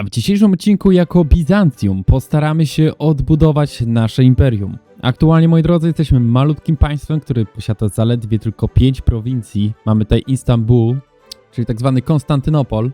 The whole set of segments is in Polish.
A w dzisiejszym odcinku jako Bizancjum postaramy się odbudować nasze imperium. Aktualnie, moi drodzy, jesteśmy malutkim państwem, które posiada zaledwie tylko 5 prowincji. Mamy tutaj Istanbul, czyli tak zwany Konstantynopol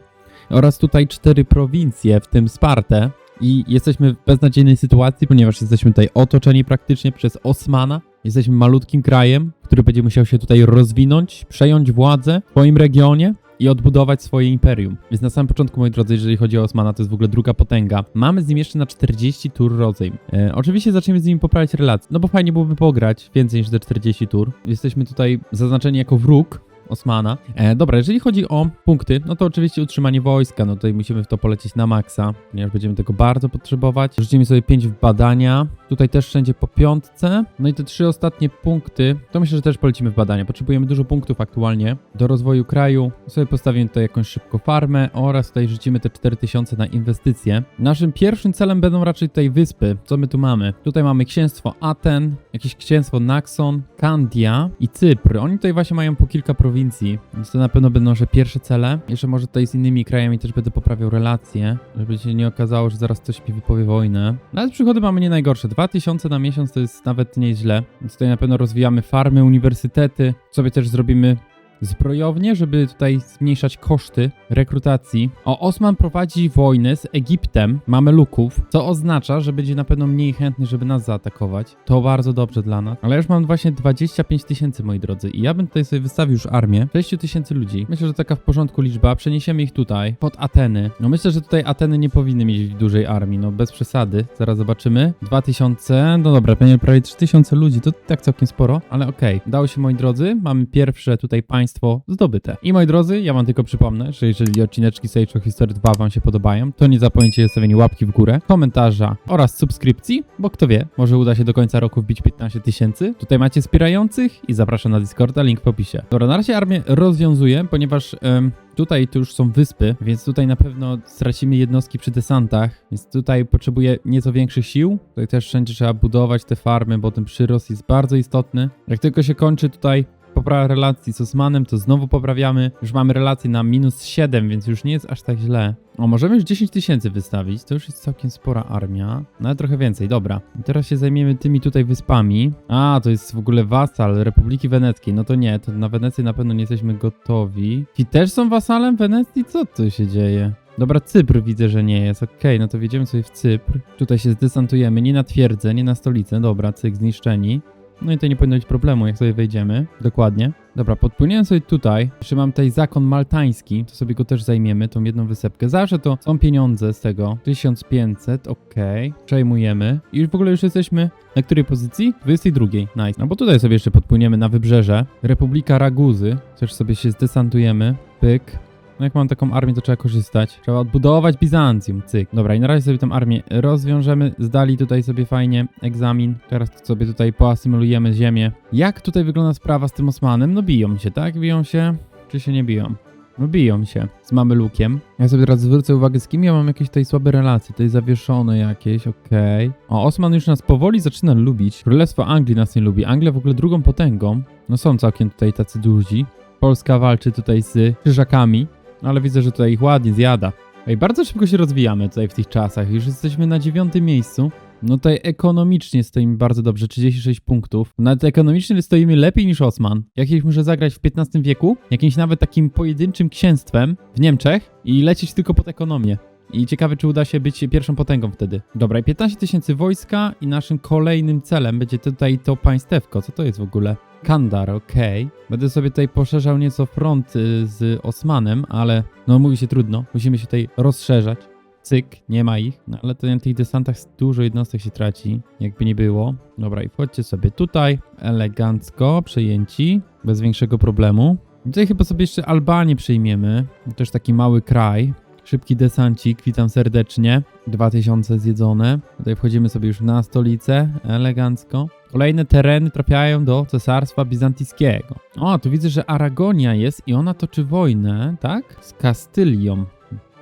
oraz tutaj 4 prowincje, w tym Spartę. I jesteśmy w beznadziejnej sytuacji, ponieważ jesteśmy tutaj otoczeni praktycznie przez Osmana. Jesteśmy malutkim krajem, który będzie musiał się tutaj rozwinąć, przejąć władzę w swoim regionie i odbudować swoje imperium. Więc na samym początku, moi drodzy, jeżeli chodzi o Osmana, to jest w ogóle druga potęga. Mamy z nim jeszcze na 40 tur rozejm. E, oczywiście zaczniemy z nim poprawiać relacje, no bo fajnie byłoby pograć więcej niż te 40 tur. Jesteśmy tutaj zaznaczeni jako wróg, Osmana. E, dobra, jeżeli chodzi o punkty, no to oczywiście utrzymanie wojska, no tutaj musimy w to polecieć na maksa, ponieważ będziemy tego bardzo potrzebować. Rzucimy sobie 5 w badania, tutaj też wszędzie po piątce. No i te trzy ostatnie punkty, to myślę, że też polecimy w badania. Potrzebujemy dużo punktów aktualnie do rozwoju kraju. Sobie postawimy tutaj jakąś szybko farmę oraz tutaj rzucimy te 4000 na inwestycje. Naszym pierwszym celem będą raczej tutaj wyspy. Co my tu mamy? Tutaj mamy księstwo Aten, jakieś księstwo Naxon, Kandia i Cypr. Oni tutaj właśnie mają po kilka prowincji, więc to na pewno będą nasze pierwsze cele. Jeszcze może tutaj z innymi krajami też będę poprawiał relacje, żeby się nie okazało, że zaraz ktoś mi wypowie wojnę. No ale przychody mamy nie najgorsze. 2000 na miesiąc to jest nawet nieźle. Więc tutaj na pewno rozwijamy farmy, uniwersytety. Sobie też zrobimy zbrojownie, żeby tutaj zmniejszać koszty rekrutacji. O, Osman prowadzi wojnę z Egiptem, Mameluków, co oznacza, że będzie na pewno mniej chętny, żeby nas zaatakować. To bardzo dobrze dla nas. Ale już mam właśnie 25 tysięcy, moi drodzy, i ja bym tutaj sobie wystawił już armię. 6 tysięcy ludzi. Myślę, że taka w porządku liczba. Przeniesiemy ich tutaj, pod Ateny. No myślę, że tutaj Ateny nie powinny mieć dużej armii, no bez przesady. Zaraz zobaczymy. 2000, no dobra, pewnie prawie 3000 ludzi, to tak całkiem sporo, ale okej. Udało się, moi drodzy. Mamy pierwsze tutaj państwo zdobyte. I moi drodzy, ja wam tylko przypomnę, że jeżeli odcineczki Sage of History 2 wam się podobają, to nie zapomnijcie zostawienia łapki w górę, komentarza oraz subskrypcji, bo kto wie, może uda się do końca roku wbić 15 tysięcy. Tutaj macie wspierających i zapraszam na Discorda, link w opisie. Dobra, na razie armię rozwiązuję, ponieważ... em, Tutaj to już są wyspy, więc tutaj na pewno stracimy jednostki przy desantach, więc tutaj potrzebuję nieco większych sił. Tutaj też wszędzie trzeba budować te farmy, bo ten przyrost jest bardzo istotny. Jak tylko się kończy tutaj poprawa relacji z Osmanem, to znowu poprawiamy. Już mamy relację na minus 7, więc już nie jest aż tak źle. O, możemy już 10 tysięcy wystawić, to już jest całkiem spora armia. Nawet trochę więcej, dobra. I teraz się zajmiemy tymi tutaj wyspami. A, to jest w ogóle wasal Republiki Weneckiej. No to nie, to na Wenecję na pewno nie jesteśmy gotowi. Ci też są wasalem Wenecji? Co tu się dzieje? Dobra, Cypr widzę, że nie jest. Okej, no to wjedziemy sobie w Cypr. Tutaj się zdesantujemy, nie na twierdzę, nie na stolicę. Dobra, cyk, zniszczeni. No i to nie powinno być problemu, jak sobie wejdziemy. Dokładnie. Dobra, podpłyniemy sobie tutaj. Jeszcze mam tutaj zakon maltański, to sobie go też zajmiemy, tą jedną wysepkę. Zawsze to są pieniądze z tego. 1500, okej. Przejmujemy. I w ogóle już jesteśmy na której pozycji? 22. Nice. No bo tutaj sobie jeszcze podpłyniemy na wybrzeże. Republika Raguzy. Też sobie się zdesantujemy. Pyk. No jak mam taką armię, to trzeba korzystać. Trzeba odbudować Bizancjum, cyk. Dobra, i na razie sobie tą armię rozwiążemy. Zdali tutaj sobie fajnie egzamin. Teraz sobie tutaj poasymilujemy ziemię. Jak tutaj wygląda sprawa z tym Osmanem? No biją się, tak? Biją się? Czy się nie biją? No biją się z Mamelukiem. Ja sobie teraz zwrócę uwagę, z kim ja mam jakieś tutaj słabe relacje. Tutaj zawieszone jakieś, okej. O, Osman już nas powoli zaczyna lubić. Królestwo Anglii nas nie lubi. Anglia w ogóle drugą potęgą. No są całkiem tutaj tacy duzi. Polska walczy tutaj z krzyżakami. Ale widzę, że tutaj ich ładnie zjada. Ej, bardzo szybko się rozwijamy tutaj w tych czasach. Już jesteśmy na dziewiątym miejscu. No tutaj ekonomicznie stoimy bardzo dobrze, 36 punktów. Nawet ekonomicznie stoimy lepiej niż Osman. Jakieś muszę zagrać w XV wieku, jakimś nawet takim pojedynczym księstwem w Niemczech i lecieć tylko pod ekonomię. I ciekawe, czy uda się być pierwszą potęgą wtedy. Dobra, i 15 tysięcy wojska i naszym kolejnym celem będzie tutaj to państewko. Co to jest w ogóle? Kandar, okej. Będę sobie tutaj poszerzał nieco front y, z Osmanem, ale no mówi się trudno. Musimy się tutaj rozszerzać. Cyk, nie ma ich. No ale to na tych desantach dużo jednostek się traci, jakby nie było. Dobra, i wchodźcie sobie tutaj. Elegancko, przejęci, bez większego problemu. Tutaj chyba sobie jeszcze Albanię przyjmiemy. To Też taki mały kraj. Szybki desancik, witam serdecznie. 2000 zjedzone. Tutaj wchodzimy sobie już na stolicę, elegancko. Kolejne tereny trafiają do Cesarstwa Bizantyjskiego. O, tu widzę, że Aragonia jest i ona toczy wojnę, tak? Z Kastylią.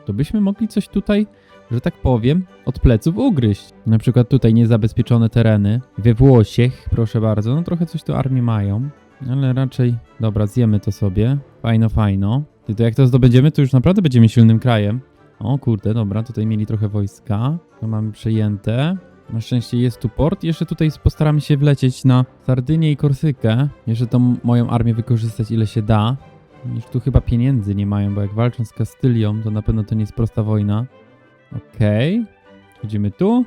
To byśmy mogli coś tutaj, że tak powiem, od pleców ugryźć. Na przykład tutaj niezabezpieczone tereny. We Włosiech, proszę bardzo, no trochę coś tu armii mają. Ale raczej, dobra, zjemy to sobie. Fajno, fajno. I to jak to zdobędziemy, to już naprawdę będziemy silnym krajem. O kurde, dobra, tutaj mieli trochę wojska. To mamy przejęte. Na szczęście jest tu port. Jeszcze tutaj postaramy się wlecieć na Sardynię i Korsykę. Jeszcze tą moją armię wykorzystać ile się da. Już tu chyba pieniędzy nie mają, bo jak walczą z Kastylią, to na pewno to nie jest prosta wojna. Okej. Chodzimy tu.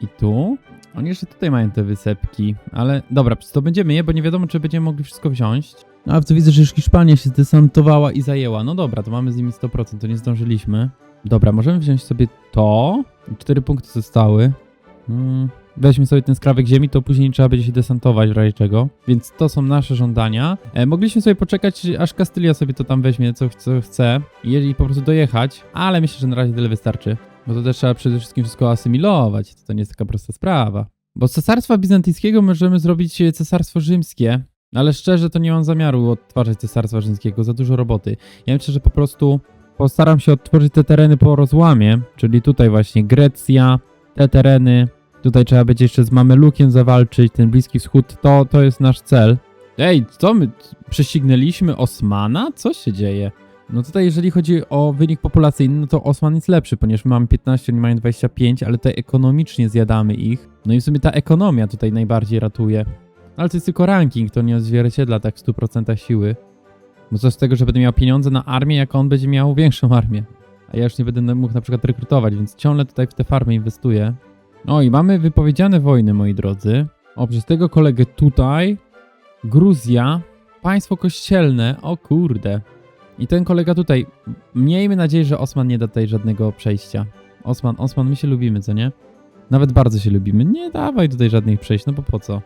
I tu. Oni jeszcze tutaj mają te wysepki, ale dobra, to będziemy je, bo nie wiadomo, czy będziemy mogli wszystko wziąć. No, A co widzę, że już Hiszpania się zdesantowała i zajęła. No dobra, to mamy z nimi 100%, to nie zdążyliśmy. Dobra, możemy wziąć sobie to. Cztery punkty zostały. Mm, weźmy sobie ten skrawek ziemi, to później trzeba będzie się desantować w razie czego. Więc to są nasze żądania. E, mogliśmy sobie poczekać, aż Kastylia sobie to tam weźmie, co, co chce. I, po prostu dojechać, ale myślę, że na razie tyle wystarczy. Bo to też trzeba przede wszystkim wszystko asymilować. To nie jest taka prosta sprawa. Bo z cesarstwa bizantyjskiego możemy zrobić cesarstwo rzymskie, ale szczerze to nie mam zamiaru odtwarzać cesarstwa rzymskiego, za dużo roboty. Ja myślę, że po prostu postaram się odtworzyć te tereny po rozłamie, czyli tutaj właśnie Grecja, te tereny. Tutaj trzeba będzie jeszcze z Mamelukiem zawalczyć, ten Bliski Wschód, to, to jest nasz cel. Ej, co my, prześcignęliśmy Osmana? Co się dzieje? No tutaj jeżeli chodzi o wynik populacyjny, no to Osman jest lepszy, ponieważ my mamy 15, oni mają 25, ale tutaj ekonomicznie zjadamy ich. No i w sumie ta ekonomia tutaj najbardziej ratuje. Ale to jest tylko ranking, to nie odzwierciedla tak w 100% siły. Bo co z tego, że będę miał pieniądze na armię, jak on będzie miał większą armię. A ja już nie będę mógł na przykład rekrutować, więc ciągle tutaj w te farmy inwestuję. O i mamy wypowiedziane wojny, moi drodzy. O, przez tego kolegę tutaj. Gruzja. Państwo kościelne. O kurde. I ten kolega tutaj. Miejmy nadzieję, że Osman nie da tutaj żadnego przejścia. Osman, Osman, my się lubimy, co nie? Nawet bardzo się lubimy. Nie dawaj tutaj żadnych przejść, no bo po co?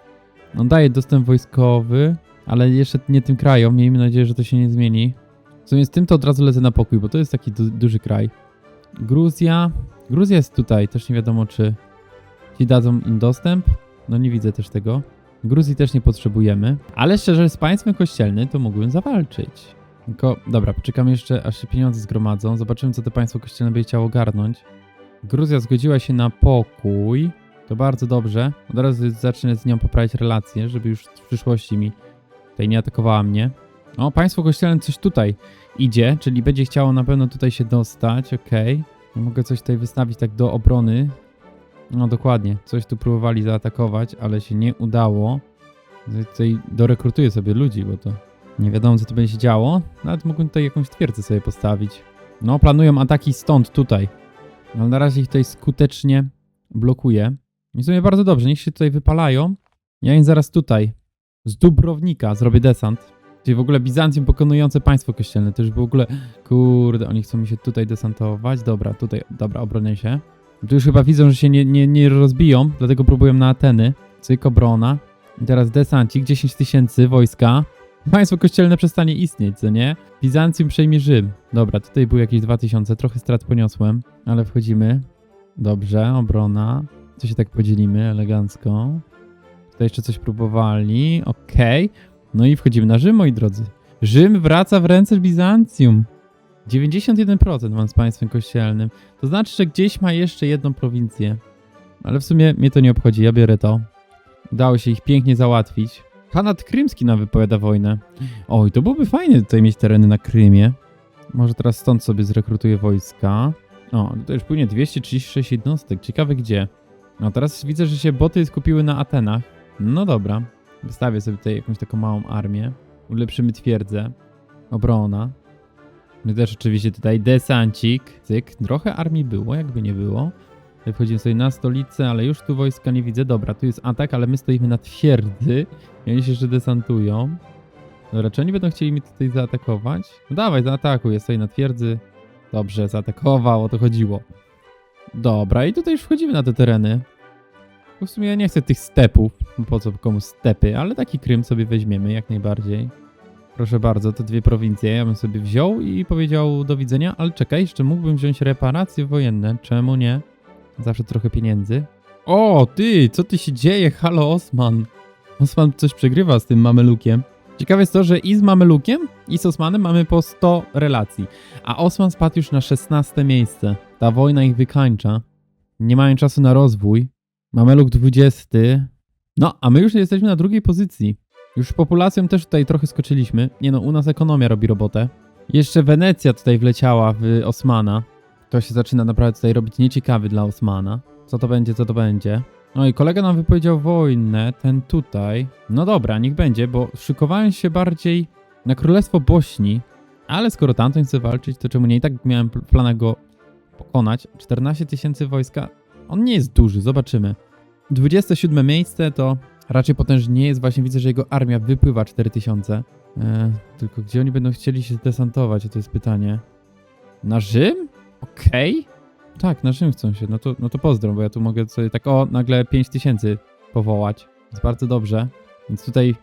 On daje dostęp wojskowy, ale jeszcze nie tym krajom. Miejmy nadzieję, że to się nie zmieni. W sumie z tym to od razu lecę na pokój, bo to jest taki du duży kraj. Gruzja. Gruzja jest tutaj, też nie wiadomo, czy ci dadzą im dostęp. No nie widzę też tego. Gruzji też nie potrzebujemy. Ale szczerze, z państwem kościelnym to mógłbym zawalczyć. Tylko, dobra, poczekamy jeszcze, aż się pieniądze zgromadzą. Zobaczymy, co to państwo kościelne będzie chciało ogarnąć. Gruzja zgodziła się na pokój. To bardzo dobrze. Od razu zacznę z nią poprawiać relacje, żeby już w przyszłości mi tutaj nie atakowała mnie. O, państwo kościelne coś tutaj idzie, czyli będzie chciało na pewno tutaj się dostać, okej. Okay. Mogę coś tutaj wystawić tak do obrony. No dokładnie, coś tu próbowali zaatakować, ale się nie udało. Tutaj dorekrutuję sobie ludzi, bo to nie wiadomo co tu będzie się działo. Nawet mógłbym tutaj jakąś twierdzę sobie postawić. No, planują ataki stąd, tutaj. Ale na razie ich tutaj skutecznie blokuję. I w sumie bardzo dobrze, niech się tutaj wypalają. Ja im zaraz tutaj, z Dubrownika, zrobię desant. Czyli w ogóle Bizancjum pokonujące państwo kościelne. To już w ogóle, kurde, oni chcą mi się tutaj desantować. Dobra, tutaj, dobra, obronię się. Tu już chyba widzą, że się nie, nie, nie rozbiją, dlatego próbują na Ateny. Cyk, obrona. I teraz desancik, 10 tysięcy wojska. Państwo kościelne przestanie istnieć, co nie? Bizancjum przejmie Rzym. Dobra, tutaj były jakieś 2000, trochę strat poniosłem, ale wchodzimy. Dobrze, obrona. Co się tak podzielimy elegancko. Tutaj jeszcze coś próbowali. Okej. Okay. No i wchodzimy na Rzym, moi drodzy. Rzym wraca w ręce Bizancjum. 91% mam z państwem kościelnym. To znaczy, że gdzieś ma jeszcze jedną prowincję. Ale w sumie mnie to nie obchodzi, ja biorę to. Udało się ich pięknie załatwić. Hanat Krymski nam wypowiada wojnę. Oj, to byłoby fajne tutaj mieć tereny na Krymie. Może teraz stąd sobie zrekrutuję wojska. O, to już płynie 236 jednostek. Ciekawe gdzie. No teraz widzę, że się boty skupiły na Atenach. No dobra. Wystawię sobie tutaj jakąś taką małą armię. Ulepszymy twierdzę. Obrona. My też oczywiście tutaj desancik. Cyk. Trochę armii było, jakby nie było. Tutaj wchodzimy sobie na stolicę, ale już tu wojska nie widzę. Dobra, tu jest atak, ale my stoimy na twierdzy. I oni się jeszcze desantują. Dobra, czy oni będą chcieli mi tutaj zaatakować? No dawaj, zaatakuj, tutaj na twierdzy. Dobrze, zaatakował, o to chodziło. Dobra, i tutaj już wchodzimy na te tereny. Bo w sumie ja nie chcę tych stepów, po co komu stepy, ale taki Krym sobie weźmiemy jak najbardziej. Proszę bardzo, te dwie prowincje ja bym sobie wziął i powiedział do widzenia, ale czekaj, jeszcze mógłbym wziąć reparacje wojenne, czemu nie? Zawsze trochę pieniędzy. O, ty, co ty się dzieje? Halo, Osman. Osman coś przegrywa z tym Mamelukiem. Ciekawe jest to, że i z Mamelukiem, i z Osmanem mamy po 100 relacji. A Osman spadł już na 16 miejsce. Ta wojna ich wykańcza. Nie mają czasu na rozwój. Mameluk 20. No, a my już jesteśmy na drugiej pozycji. Już populacją też tutaj trochę skoczyliśmy. Nie no, u nas ekonomia robi robotę. Jeszcze Wenecja tutaj wleciała w Osmana. To się zaczyna naprawdę tutaj robić nieciekawy dla Osmana. Co to będzie, co to będzie? No i kolega nam wypowiedział wojnę, ten tutaj. No dobra, niech będzie, bo szykowałem się bardziej na Królestwo Bośni, ale skoro tamten chce walczyć, to czemu nie? I tak miałem w planach go pokonać. 14 tysięcy wojska, on nie jest duży, zobaczymy. 27 miejsce to raczej potężnie nie jest, właśnie widzę, że jego armia wypływa 4000. E, tylko gdzie oni będą chcieli się desantować, to jest pytanie. Na Rzym? Okej. Tak, na Rzym chcą się, no to, no to pozdro, bo ja tu mogę sobie tak, o, nagle 5000 powołać. Jest bardzo dobrze. Więc tutaj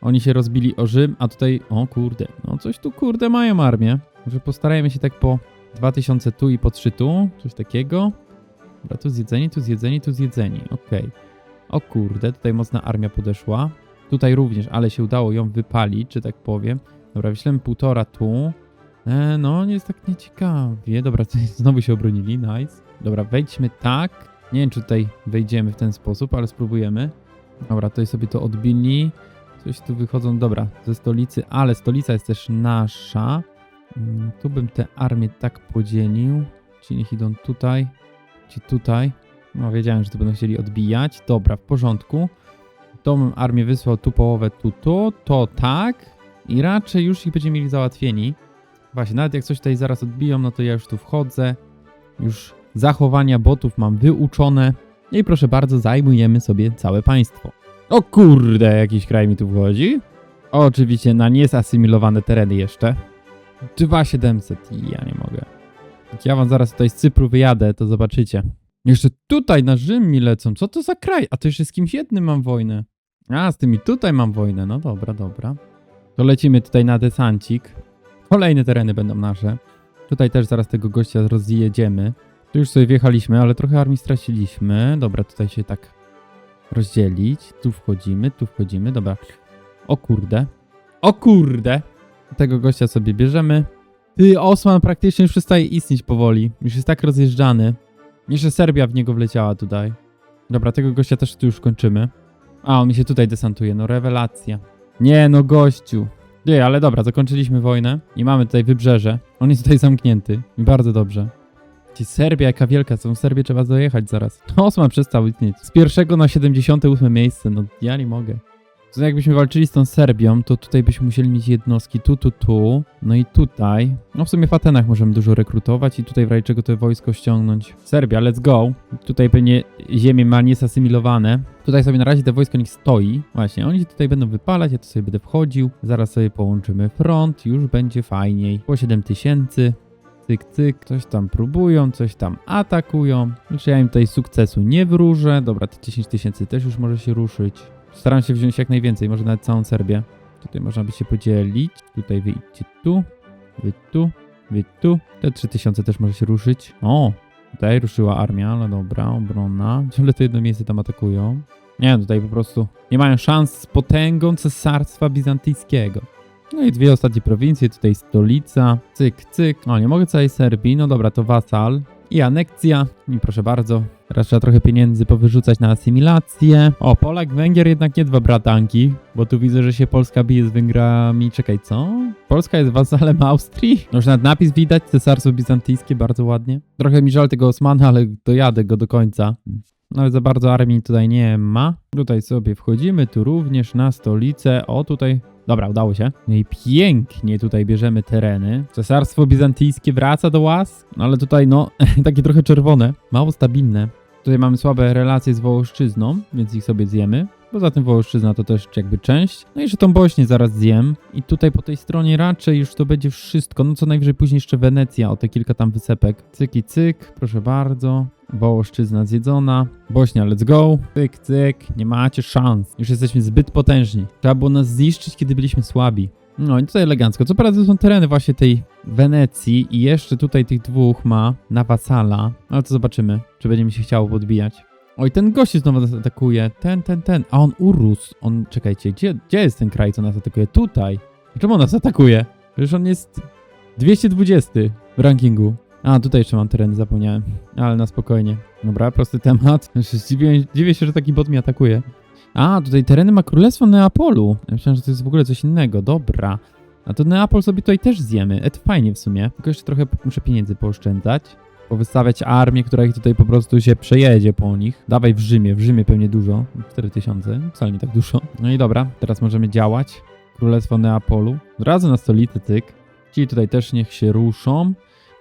oni się rozbili o Rzym, a tutaj, o kurde, no coś tu kurde mają armię. Może postarajmy się tak po 2000 tu i po 3 tu, coś takiego. Dobra, tu zjedzeni, tu zjedzeni, tu zjedzeni, okej. O kurde, tutaj mocna armia podeszła. Tutaj również, ale się udało ją wypalić, że tak powiem. Dobra, wyślemy półtora tu. E, no, nie jest tak nieciekawie. Dobra, znowu się obronili, nice. Dobra, wejdźmy tak. Nie wiem, czy tutaj wejdziemy w ten sposób, ale spróbujemy. Dobra, tutaj sobie to odbili. Coś tu wychodzą, dobra, ze stolicy, ale stolica jest też nasza. Mm, Tu bym te armię tak podzielił. Ci niech idą tutaj, ci tutaj. No, wiedziałem, że to będą chcieli odbijać. Dobra, w porządku. Bym armię wysłał tu połowę, tu, tu, to tak. I raczej już ich będziemy mieli załatwieni. Właśnie, nawet jak coś tutaj zaraz odbiją, no to ja już tu wchodzę. Już zachowania botów mam wyuczone. No I proszę bardzo, zajmujemy sobie całe państwo. O kurde, jakiś kraj mi tu wchodzi. Oczywiście na niezasymilowane tereny jeszcze. 2700, ja nie mogę. Ja wam zaraz tutaj z Cypru wyjadę, to zobaczycie. Jeszcze tutaj na Rzym mi lecą. Co to za kraj? A to jeszcze z kimś jednym mam wojnę. A, z tymi tutaj mam wojnę. No dobra, dobra. To lecimy tutaj na desancik. Kolejne tereny będą nasze. Tutaj też zaraz tego gościa rozjedziemy. Tu już sobie wjechaliśmy, ale trochę armii straciliśmy. Dobra, tutaj się tak rozdzielić. Tu wchodzimy, tu wchodzimy. Dobra. O kurde. O kurde! Tego gościa sobie bierzemy. Ty, Osman praktycznie już przestaje istnieć powoli. Już jest tak rozjeżdżany. Jeszcze Serbia w niego wleciała tutaj. Dobra, tego gościa też tu już kończymy. A, on mi się tutaj desantuje, no rewelacja. Nie, no gościu. Nie, ale dobra, zakończyliśmy wojnę i mamy tutaj wybrzeże. On jest tutaj zamknięty bardzo dobrze. Ci Serbia, jaka wielka, całą Serbię trzeba dojechać zaraz. Osman przestał istnieć. Z pierwszego na 78 miejsce, no ja nie mogę. To jakbyśmy walczyli z tą Serbią, to tutaj byśmy musieli mieć jednostki tu, tu, tu, no i tutaj. No w sumie w Atenach możemy dużo rekrutować i tutaj w razie czego to wojsko ściągnąć. Serbia, let's go. Tutaj pewnie ziemie ma niesasymilowane. Tutaj sobie na razie te wojsko niech stoi. Właśnie, oni tutaj będą wypalać, ja tu sobie będę wchodził. Zaraz sobie połączymy front, już będzie fajniej. Po 7000. Cyk, cyk, coś tam próbują, coś tam atakują. Znaczy ja im tutaj sukcesu nie wróżę. Dobra, te 10 tysięcy też już może się ruszyć. Staram się wziąć jak najwięcej, może nawet całą Serbię. Tutaj można by się podzielić. Tutaj wyjdźcie tu, wy tu, wy tu. Te 3000 też może się ruszyć. O, tutaj ruszyła armia, ale dobra, obronna. Ale to jedno miejsce tam atakują. Nie, tutaj po prostu nie mają szans z potęgą cesarstwa bizantyjskiego. No i dwie ostatnie prowincje, tutaj stolica, cyk, cyk. No nie mogę całej Serbii, no dobra, to wasal. I anekcja, i proszę bardzo. Teraz trzeba trochę pieniędzy powyrzucać na asymilację. O, Polak, Węgier jednak nie dwa bratanki, bo tu widzę, że się Polska bije z Węgrami. Czekaj, co? Polska jest wasalem Austrii? No już nawet napis widać, cesarstwo bizantyjskie, bardzo ładnie. Trochę mi żal tego Osmana, ale dojadę go do końca. Nawet za bardzo armii tutaj nie ma. Tutaj sobie wchodzimy, tu również na stolicę. O, tutaj Dobra, udało się. No i pięknie tutaj bierzemy tereny. Cesarstwo bizantyjskie wraca do łask, no ale tutaj no, takie trochę czerwone, mało stabilne. Tutaj mamy słabe relacje z Wołoszczyzną, więc ich sobie zjemy. Poza tym Wołoszczyzna to też jakby część. No i jeszcze tą Bośnię zaraz zjem. I tutaj po tej stronie raczej już to będzie wszystko. No co najwyżej później jeszcze Wenecja, o te kilka tam wysepek. Cyk i cyk, proszę bardzo. Wołoszczyzna zjedzona. Bośnia, let's go. Cyk, cyk, nie macie szans. Już jesteśmy zbyt potężni. Trzeba było nas zniszczyć, kiedy byliśmy słabi. No i tutaj elegancko. Co prawda są tereny właśnie tej Wenecji i jeszcze tutaj tych dwóch ma na wasala. Ale to zobaczymy, czy będzie mi się chciało podbijać. Oj, ten gość znowu nas atakuje. Ten, ten, ten. A on urósł. On, czekajcie, gdzie, gdzie jest ten kraj, co nas atakuje? Tutaj. Czemu on nas atakuje? Przecież on jest 220 w rankingu. A, tutaj jeszcze mam tereny, zapomniałem. Ale na spokojnie. Dobra, prosty temat. Dziwię, dziwię się, że taki bot mnie atakuje. A, tutaj tereny ma Królestwo Neapolu. Ja myślałem, że to jest w ogóle coś innego. Dobra. A to Neapol sobie tutaj też zjemy. Et fajnie w sumie. Tylko jeszcze trochę muszę pieniędzy pooszczędzać. Powystawiać armię, która ich tutaj po prostu się przejedzie po nich. Dawaj w Rzymie, w Rzymie pewnie dużo. 4000, wcale nie tak dużo. No i dobra, teraz możemy działać. Królestwo Neapolu. Od na stolicę, cyk. Ci tutaj też niech się ruszą.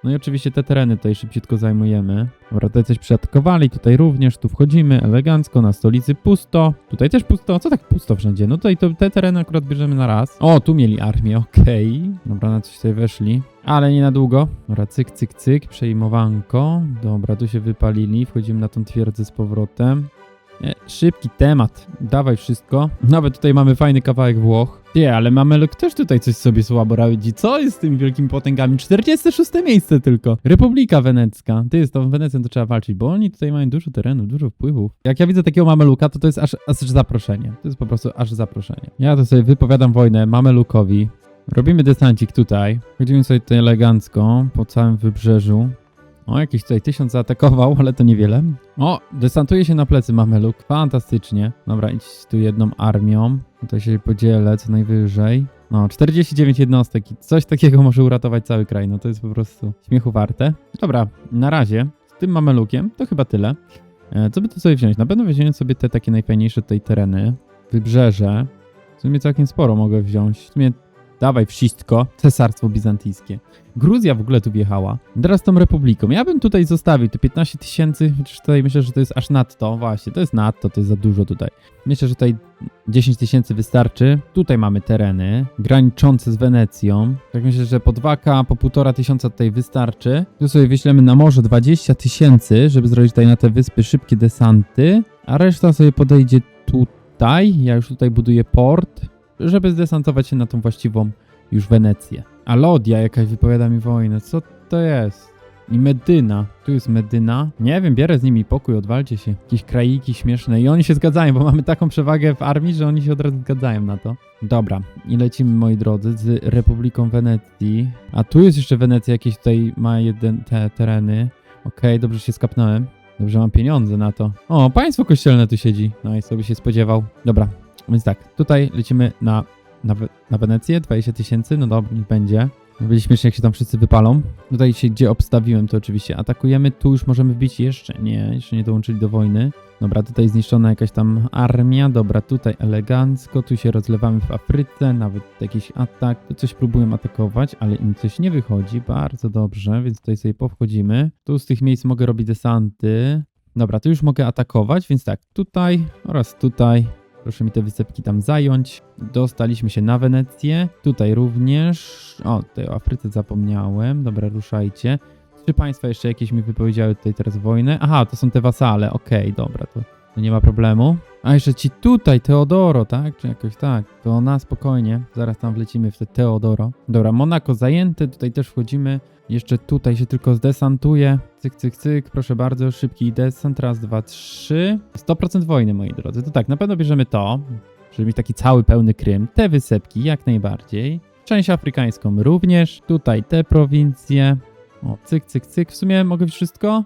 No i oczywiście te tereny tutaj szybciutko zajmujemy. Dobra, tutaj coś przeatakowali, tutaj również, tu wchodzimy elegancko, na stolicy pusto. Tutaj też pusto, co tak pusto wszędzie? No tutaj to, te tereny akurat bierzemy na raz. O, tu mieli armię, okej. Dobra, na coś tutaj weszli. Ale nie na długo. Dobra, cyk, cyk, cyk, przejmowanko. Dobra, tu się wypalili, wchodzimy na tą twierdzę z powrotem. E, szybki temat, dawaj wszystko. Nawet tutaj mamy fajny kawałek Włoch. Nie, ale Mameluk też tutaj coś sobie słabo radzi. Co jest z tymi wielkimi potęgami? 46 miejsce tylko. Republika Wenecka. Ty, z tą Wenecją to trzeba walczyć, bo oni tutaj mają dużo terenu, dużo wpływów. Jak ja widzę takiego Mameluka, to to jest aż, aż zaproszenie. To jest po prostu aż zaproszenie. Ja to sobie wypowiadam wojnę Mamelukowi. Robimy desancik tutaj. Chodzimy sobie tutaj elegancko po całym wybrzeżu. O, jakiś tutaj tysiąc zaatakował, ale to niewiele. O, desantuje się na plecy Mameluk. Fantastycznie. Dobra, idź tu jedną armią. Tutaj się podzielę co najwyżej. No, 49 jednostek i coś takiego może uratować cały kraj. No to jest po prostu śmiechu warte. Dobra, na razie z tym Mamelukiem to chyba tyle. E, co by tu sobie wziąć? Na pewno weźmiemy sobie te takie najfajniejsze tutaj tereny. Wybrzeże. W sumie całkiem sporo mogę wziąć. W sumie dawaj wszystko. Cesarstwo Bizantyjskie. Gruzja w ogóle tu wjechała. Teraz tą republiką. Ja bym tutaj zostawił te 15 tysięcy, chociaż tutaj myślę, że to jest aż nadto. Właśnie, to jest nadto, to jest za dużo tutaj. Myślę, że tutaj 10 tysięcy wystarczy. Tutaj mamy tereny graniczące z Wenecją. Tak myślę, że po 2K, po 1,5 tysiąca tutaj wystarczy. Tu sobie wyślemy na morze 20 tysięcy, żeby zrobić tutaj na te wyspy szybkie desanty, a reszta sobie podejdzie tutaj. Ja już tutaj buduję port, żeby zdesantować się na tą właściwą już Wenecję. A Lodia jakaś wypowiada mi wojnę. Co to jest? I Medyna. Tu jest Medyna. Nie wiem, bierę z nimi pokój, odwalcie się. Jakieś kraiki śmieszne. I oni się zgadzają, bo mamy taką przewagę w armii, że oni się od razu zgadzają na to. Dobra, i lecimy, moi drodzy, z Republiką Wenecji. A tu jest jeszcze Wenecja, jakieś tutaj ma jeden te tereny. Okej, dobrze się skapnąłem. Dobrze, mam pieniądze na to. O, państwo kościelne tu siedzi. No i sobie się spodziewał. Dobra, więc tak, tutaj lecimy na na, na Wenecję, 20 tysięcy, no dobra, niech będzie. Będzie śmiesznie, jak się tam wszyscy wypalą. Tutaj się, gdzie obstawiłem, to oczywiście atakujemy. Tu już możemy wbić jeszcze. Nie, jeszcze nie dołączyli do wojny. Dobra, tutaj zniszczona jakaś tam armia. Dobra, tutaj elegancko. Tu się rozlewamy w Afryce. Nawet jakiś atak. Tu coś próbują atakować, ale im coś nie wychodzi. Bardzo dobrze, więc tutaj sobie powchodzimy. Tu z tych miejsc mogę robić desanty. Dobra, tu już mogę atakować, więc tak, tutaj oraz tutaj Proszę mi te wysepki tam zająć. Dostaliśmy się na Wenecję. Tutaj również. O, tutaj o Afryce zapomniałem. Dobra, ruszajcie. Trzy państwa jeszcze jakieś mi wypowiedziały tutaj teraz wojnę. Aha, to są te wasale. Okej, dobra, to, to nie ma problemu. A jeszcze ci tutaj, Teodoro, tak? Czy jakoś tak? To na spokojnie. Zaraz tam wlecimy w te Teodoro. Dobra, Monako zajęte. Tutaj też wchodzimy. Jeszcze tutaj się tylko zdesantuje. Cyk, cyk, cyk. Proszę bardzo, szybki desant. Raz, dwa, trzy. 100% wojny, moi drodzy. To tak, na pewno bierzemy to, żeby mieć taki cały pełny Krym. Te wysepki jak najbardziej. Część afrykańską również. Tutaj te prowincje. O, cyk, cyk, cyk. W sumie mogę wszystko?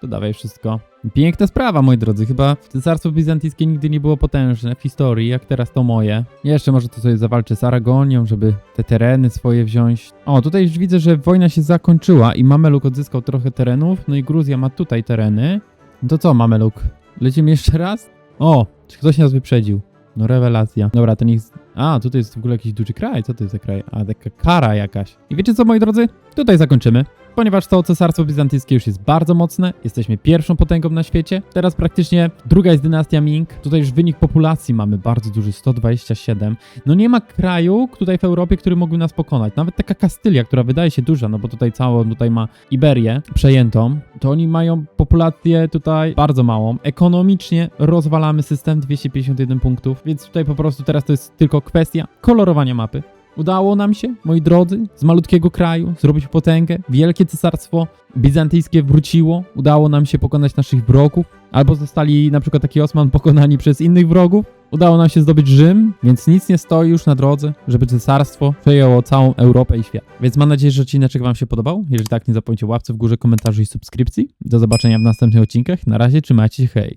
To dawaj wszystko. Piękna sprawa, moi drodzy. Chyba Cesarstwo Bizantyjskie nigdy nie było potężne w historii, jak teraz to moje. Jeszcze może to sobie zawalczę z Aragonią, żeby te tereny swoje wziąć. O, tutaj już widzę, że wojna się zakończyła i Mameluk odzyskał trochę terenów, no i Gruzja ma tutaj tereny. No to co, Mameluk? Lecimy jeszcze raz? O, czy ktoś nas wyprzedził? No rewelacja. Dobra, to niech... A, tutaj jest w ogóle jakiś duży kraj. Co to jest za kraj? A, taka kara jakaś. I wiecie co, moi drodzy? Tutaj zakończymy. Ponieważ to Cesarstwo Bizantyjskie już jest bardzo mocne, jesteśmy pierwszą potęgą na świecie. Teraz praktycznie druga jest dynastia Ming. Tutaj już wynik populacji mamy bardzo duży, 127. No nie ma kraju tutaj w Europie, który mógłby nas pokonać. Nawet taka Kastylia, która wydaje się duża, no bo tutaj całą, tutaj ma Iberię przejętą, to oni mają populację tutaj bardzo małą. Ekonomicznie rozwalamy system 251 punktów, więc tutaj po prostu teraz to jest tylko kwestia kolorowania mapy. Udało nam się, moi drodzy, z malutkiego kraju zrobić potęgę. Wielkie cesarstwo bizantyjskie wróciło. Udało nam się pokonać naszych wrogów. Albo zostali na przykład taki Osman pokonani przez innych wrogów. Udało nam się zdobyć Rzym, więc nic nie stoi już na drodze, żeby cesarstwo przejęło całą Europę i świat. Więc mam nadzieję, że odcinek Wam się podobał. Jeżeli tak, nie zapomnijcie łapce w górze, komentarzu i subskrypcji. Do zobaczenia w następnych odcinkach. Na razie, trzymajcie się, hej!